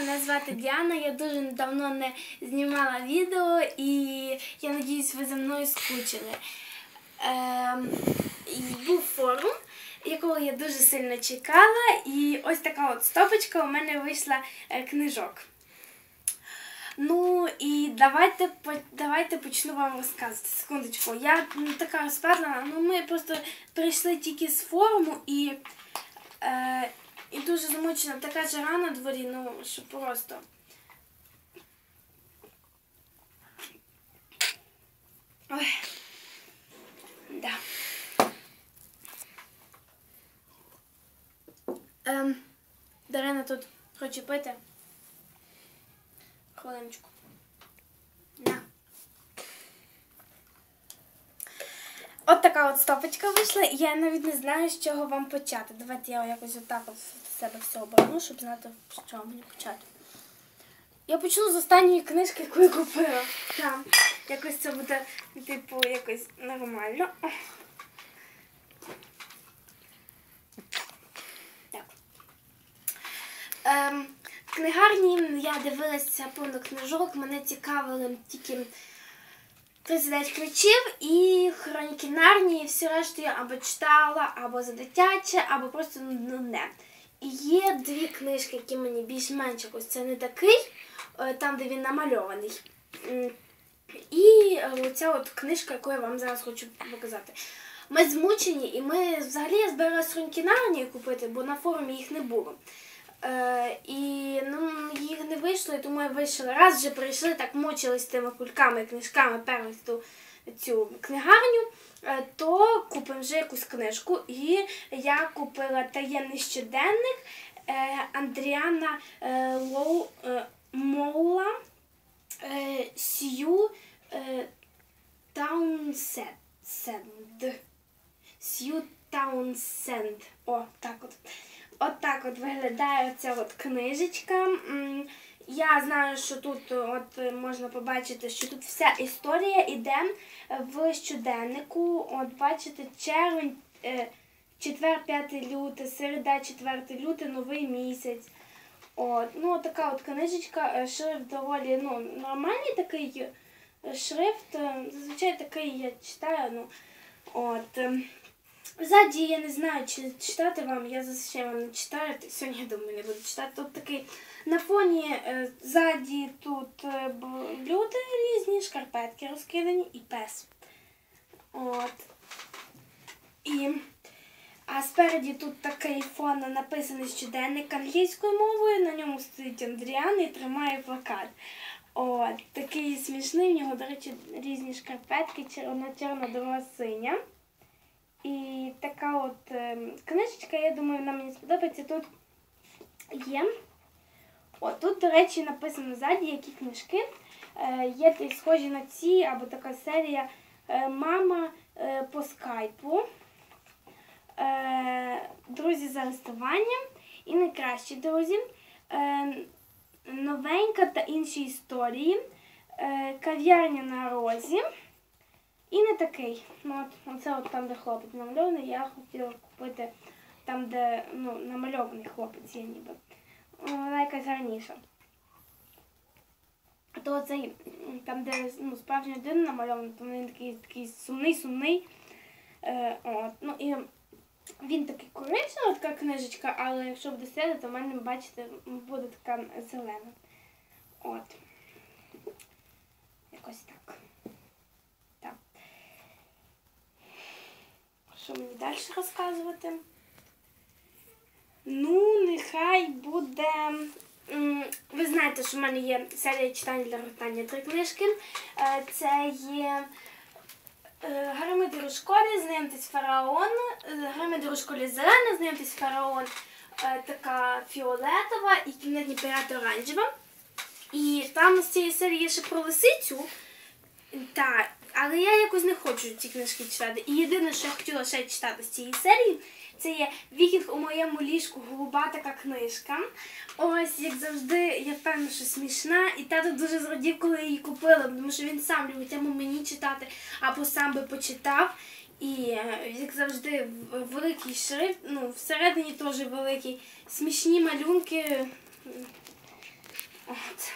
мене звати Діана. Я дуже давно не знімала відео і я надіюсь, ви за мною скучили. Ем, був форум, якого я дуже сильно чекала, і ось така от стопочка у мене вийшла е, книжок. Ну і давайте давайте почну вам розказувати. Секундочку. Я не така розпадлена, ну ми просто прийшли тільки з форуму і, е, і дуже замучена. Така жара на дворі, ну що просто. Ой. Да. Ем, Дарина тут хоче пити. Хвилиночку. От така от стопочка вийшла, і я навіть не знаю, з чого вам почати. Давайте я якось отак от себе все оберну, щоб знати, з чого мені почати. Я почну з останньої книжки, яку я купила. Там. Якось це буде, типу, якось нормально. Так. Ем, в книгарні я дивилася повно книжок, мене цікавили тільки 39 ключів і хроніки Нарнії, всі решту я або читала, або за дитяче, або просто не. І є дві книжки, які мені більш-менш якось це не такий, е, там, де він намальований. І е, оця от книжка, яку я вам зараз хочу показати. Ми змучені, і ми взагалі я збиралася хроніки Нарнії купити, бо на форумі їх не було. Е, і ну, їх не вийшло, і тому я вирішила. Раз вже прийшли, так мучились тими кульками, книжками перли ту цю книгарню, е, то купимо вже якусь книжку. І я купила таємний щоденник е, Андріана Лоу Моула е, Сью е. Сью Таунсенд. О, так от. От так от виглядає ця от книжечка. Я знаю, що тут от е, можна побачити, що тут вся історія йде в щоденнику. От бачите, червень, е, четвер, 5 люте, середа, 4 люте, новий місяць. От, ну, така от книжечка, е, шрифт доволі ну, нормальний такий е, шрифт. е, Зазвичай такий я читаю. Ну, от. Ззаді я не знаю, чи читати вам, я зазвичай вам не читаю. Сьогодні, я думаю, не буду читати. Тут такий на фоні е, ззаді тут е, люди різні, шкарпетки розкидані і пес. От. І, а спереді тут такий фон написаний щоденник англійською мовою, на ньому стоїть Андріан і тримає плакат. От, такий смішний, в нього, до речі, різні шкарпетки, червона-чорна, друга синя. І така от е, книжечка, я думаю, вона мені сподобається. Тут є. О, тут, до речі, написано ззаді, які книжки. Е, є схожі на ці, або така серія е, Мама е, по скайпу. Друзі з арестуванням і найкращі друзі. Новенька та інші історії. Кав'ярня на розі. І не такий. Ну, от, оце от там, де хлопець намальований, я хотіла купити там, де ну, намальований хлопець є ніби. Вона якась гарніша. А то цей, там, де ну, справжня людина намальована, то він такий, такий сумний, сумний. Е, от, ну, і він такий коричневий, така книжечка, але якщо буде сяти, то в мене, бачите, буде така зелена. От. Якось. Так. Що мені далі розказувати? Ну, нехай буде. Ви знаєте, що в мене є серія читань для гортання три книжки. Е, Це є е, Гарамиди у школі, знайомтесь фараон, е, Гарамиди у зелена, знайомтесь фараон, така фіолетова і кімнатні пірати оранжева. І там з цієї серії є ще про лисицю. Так, але я якось не хочу ці книжки читати. І єдине, що я хотіла ще читати з цієї серії, це є Вікінг у моєму ліжку, голуба така книжка. Ось, як завжди, я впевнена, що смішна. І тато дуже зрадів, коли її купила, тому що він сам любить або мені читати, або сам би почитав. І, е, як завжди, великий шрифт, ну, всередині теж великий. Смішні малюнки. От.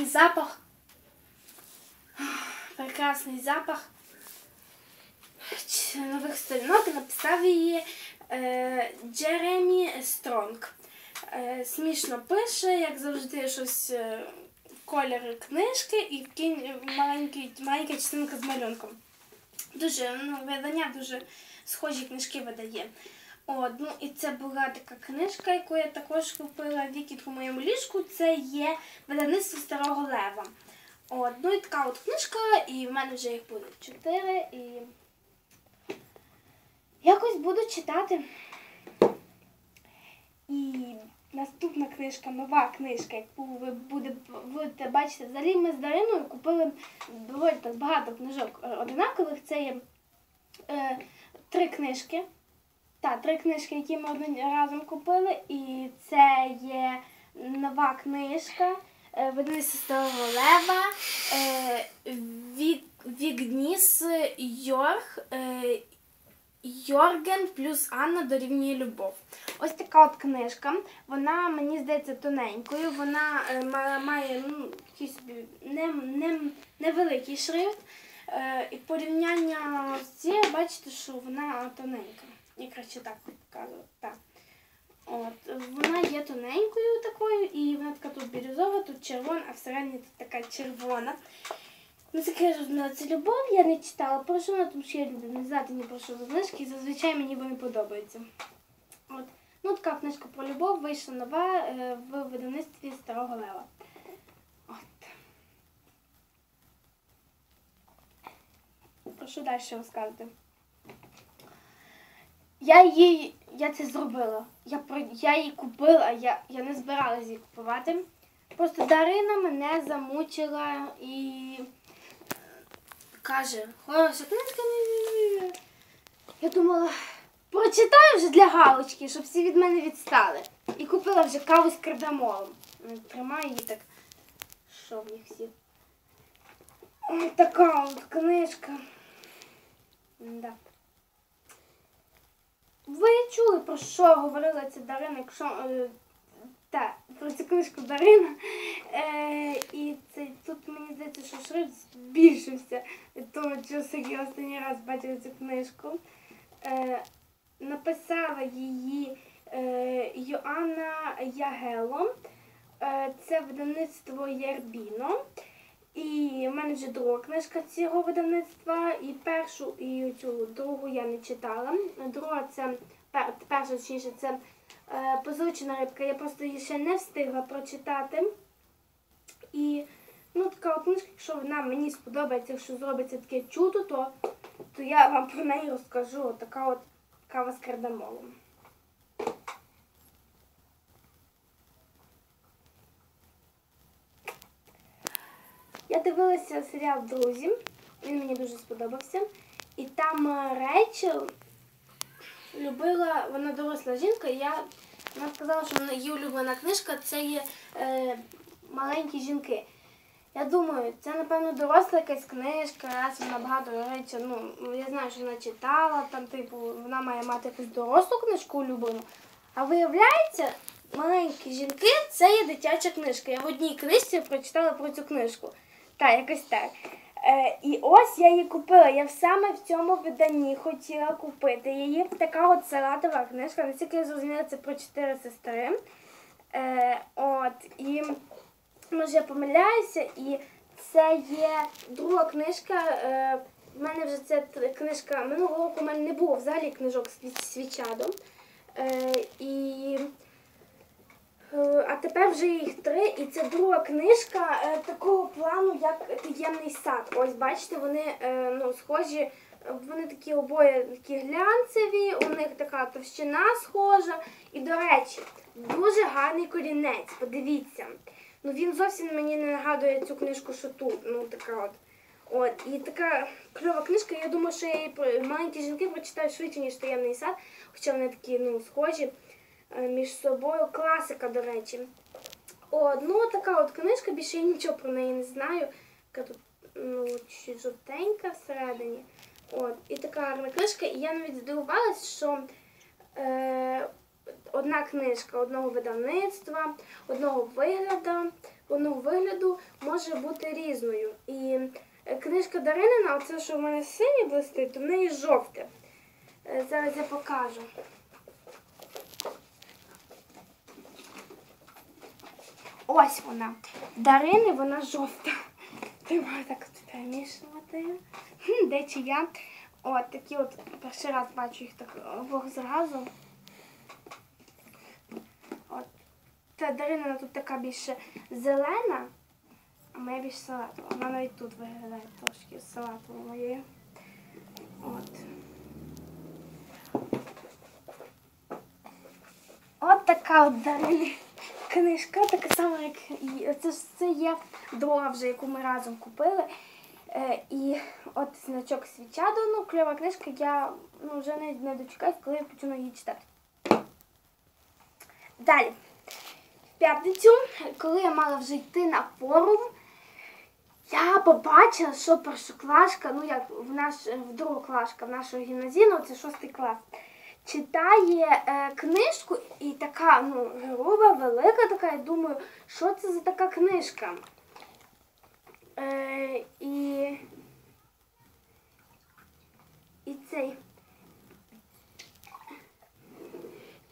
І запах. Прекрасний запах нових сторінок. Написав її е, Джеремі Стронг. Е, смішно пише, як завжди, щось е, кольори книжки і в маленька частинка з малюнком. Дуже ну, видання дуже схожі книжки видає. От, ну і це була така книжка, яку я також купила Вікіт у моєму ліжку. Це є видавництво Старого Лева. От, ну і така от книжка, і в мене вже їх буде чотири. І якось буду читати. І наступна книжка, нова книжка, яку ви буде, будете бачити. Взагалі ми з Дариною купили доволі так багато книжок одинакових. Це є е, три книжки. Так, три книжки, які ми разом купили. І це є нова книжка е, видавництва Лева е, Вігніс Йорг. Е, Йорген плюс Анна дорівнює любов. Ось така от книжка. Вона, мені здається, тоненькою. Вона має ну, не, невеликий шрифт. І порівняння з цією, бачите, що вона тоненька. Я краще так покажу. Так. От, вона є тоненькою такою, і вона така тут бірюзова, тут червона, а всередині тут така червона. Ну, це кажу, це любов, я не читала про що вона, тому що я люблю не знати ні про що за книжки, і зазвичай мені вони подобаються. От. Ну, така книжка про любов вийшла нова е, в видавництві Старого Лева. От. Про що далі розказати? Я її, я це зробила. Я, я її купила, я, я не збиралася її купувати. Просто Дарина мене замучила і каже, хороша книжка. Я думала, прочитаю вже для галочки, щоб всі від мене відстали. І купила вже каву з кардамолом. Тримаю її так. Що в них всі? Ой, така от книжка. Да. Ви чули, про що говорила ця Дарина, якщо е, та, про цю книжку Дарина. Е, і це, тут мені здається, що шрифт збільшився того часу, як останній раз бачила цю книжку. Е, написала її е, Йоанна Ягело. Е, це видавництво Ярбіно. І в мене вже друга книжка цього видавництва. І першу, і цю другу я не читала. Друга це перша, точніше, це е, позолочена рибка. Я просто її ще не встигла прочитати. І ну, така книжка, якщо вона мені сподобається, якщо зробиться таке чудо, то, то я вам про неї розкажу. Така от кава з кардамолом. Я дивилася серіал Друзі. Він мені дуже сподобався. І там е, Рейчел любила, вона доросла жінка, і я, вона сказала, що її улюблена книжка це є е, маленькі жінки. Я думаю, це, напевно, доросла якась книжка, раз вона багато речей. Ну, я знаю, що вона читала, там, типу, вона має мати якусь дорослу книжку улюблену. А виявляється, маленькі жінки це є дитяча книжка. Я в одній книжці прочитала про цю книжку. Так, якось так. Е, і ось я її купила. Я саме в цьому виданні хотіла купити її. Така от салатова книжка. Наскільки я зрозуміла, це про чотири сестри. Е, от, і може я помиляюся, і це є друга книжка. Е, в мене вже це книжка минулого року. У мене не було взагалі книжок з свічадом. Е, і вже їх три, і це друга книжка е, такого плану, як таємний сад. Ось бачите, вони е, ну, схожі, вони такі обоє такі глянцеві, у них така товщина схожа. І, до речі, дуже гарний корінець. Подивіться. Ну він зовсім мені не нагадує цю книжку, що тут. Ну така от. От, і така кльова книжка. Я думаю, що я її маленькі жінки прочитаю швидше, ніж таємний сад, хоча вони такі ну, схожі е, між собою. Класика, до речі. От, така от книжка, більше я нічого про неї не знаю. Така тут ну, чуть жовтенька всередині. От, і така гарна книжка. І я навіть здивувалась, що е, одна книжка одного видавництва, одного вигляду, одного вигляду може бути різною. І е, книжка Даринина, оце, що в мене синє блистить, то в неї жовте. Е, Зараз я покажу. Ось вона. Дарини вона жовта. Треба так от перемішувати. Де чия? От такі от перший раз бачу їх так обох зразу. От. Та Дарина тут така більше зелена, а моя більш салатова. Вона навіть тут виглядає трошки салатовою моєю. От. От така от Дарини книжка, така сама, як це це є друга вже, яку ми разом купили. Е, і от значок свіча ну, кльова книжка, я ну, вже не, не дочекаюсь, коли я почну її читати. Далі. В п'ятницю, коли я мала вже йти на форум, я побачила, що першоклашка, ну як в наш в другоклашка в нашого гімназійного, це шостий клас, читає е, книжку і така, ну, груба, велика така, я думаю, що це за така книжка? Е, і, і цей.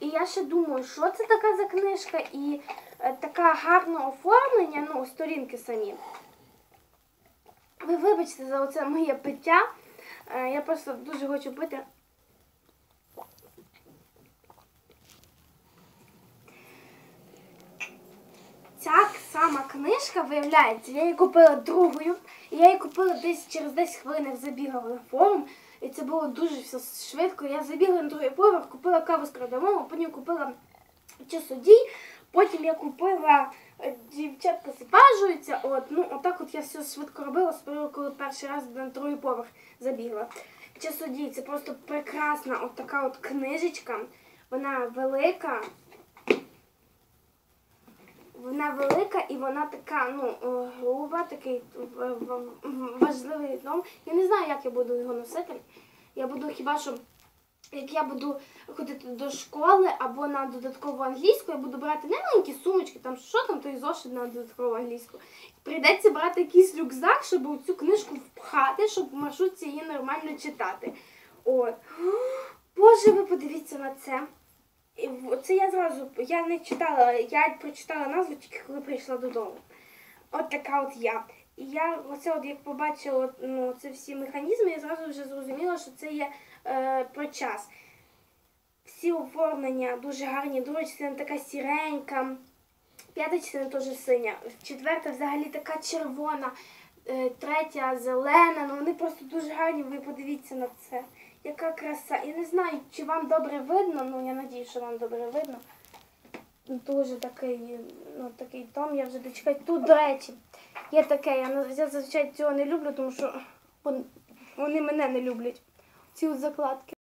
І я ще думаю, що це така за книжка, і е, така гарне оформлення, ну, сторінки самі. Ви вибачте за оце моє пиття. Е, я просто дуже хочу пити. Ця сама книжка, виявляється, я її купила другою, і я її купила десь через 10 хвилин, як забігала на форум. І це було дуже все швидко. Я забігла на другий поверх, купила каву з крадамому, потім купила часодій, потім я купила е, дівчатка сипажуються. От, ну, отак от я все швидко робила, спершу, коли перший раз на другий поверх забігла. Часодій, це просто прекрасна от така от книжечка. Вона велика. Вона велика і вона така, ну, е, груба, такий в- важливий дом. Я не знаю, як я буду його носити. Я буду хіба що, як я буду ходити до школи або на додаткову англійську, я буду брати не маленькі сумочки, там що там, той зошит на додаткову англійську. Прийдеться брати якийсь рюкзак, щоб цю книжку впхати, щоб в маршрутці її нормально читати. От. Боже, ви подивіться на це. І Це я зразу, я не читала, я прочитала назву тільки коли прийшла додому. От така от я. І я оце от як побачила ну, це всі механізми, я зразу вже зрозуміла, що це є е, про час. Всі оформлення дуже гарні, друга частина така сіренька, п'ята частина теж синя, четверта взагалі така червона, е, третя зелена. Ну вони просто дуже гарні, ви подивіться на це. Яка краса. Я не знаю, чи вам добре видно, ну я надію, що вам добре видно. Дуже такий, ну такий том, я вже дочекаю. Тут, до речі, є таке, я, я зазвичай цього не люблю, тому що вони мене не люблять. Ці закладки.